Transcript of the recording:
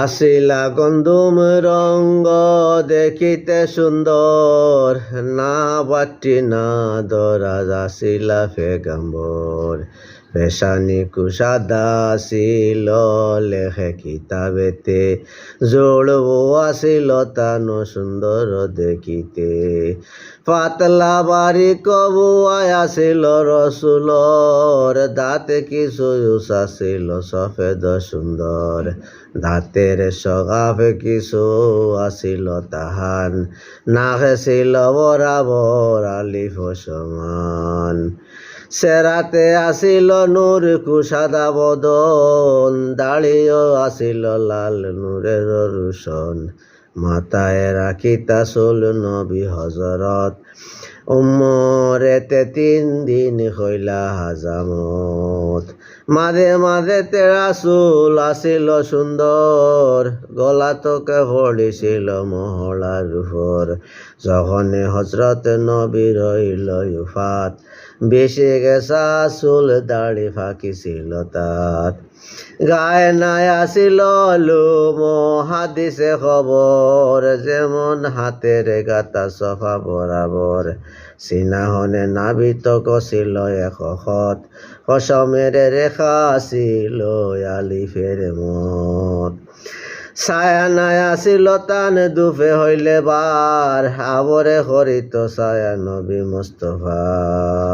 আসিলা গন্ধুম রঙ্গ দেখিতে সুন্দর না বাটি না দরাজ আসিলা ফেগম্বর। পেশানি কুসাদা আসিল, লেখে কিতাবেতে। জোড়বো আসিল তানো সুন্দর দেখিতে। পাতলা বাড়ি কবুয়াই আসিল রসুলর, দাঁতে কিছু আসিল সফেদ সুন্দর। দাঁতের সগাফে কিছু আসিল তাহান নাহে ছিল বরাবর আলিফ সমান। সেরাতে আসিল নূর কুসাদা বদন দাড়িও আসিল লাল নূরের রোশন। মাতায় রাখিতা সোল নবী হজরত উমরেতে তিন দিন হইলা হাজামত। মাঝে মাঝে তেরা চুল আসিল সুন্দর, গলা তোকে পড়িছিল মহলার উপর। যখন হজরত নবী রইল ইফাত বেশি গেছা চুল দাড়ি ফাঁকিছিল তাত। গায়ে নাই আসিল লুম হাদিসে খবর যেমন হাতের গাতা সফা বরাবর। সিনাহনে নাবিত কছিল এশত কসমের রেখা আছিল আলিফের মত। ছায়া নাই আসিল তান দুপে হইলে বার আবরে হরিত ছায়া নবী মুস্তফার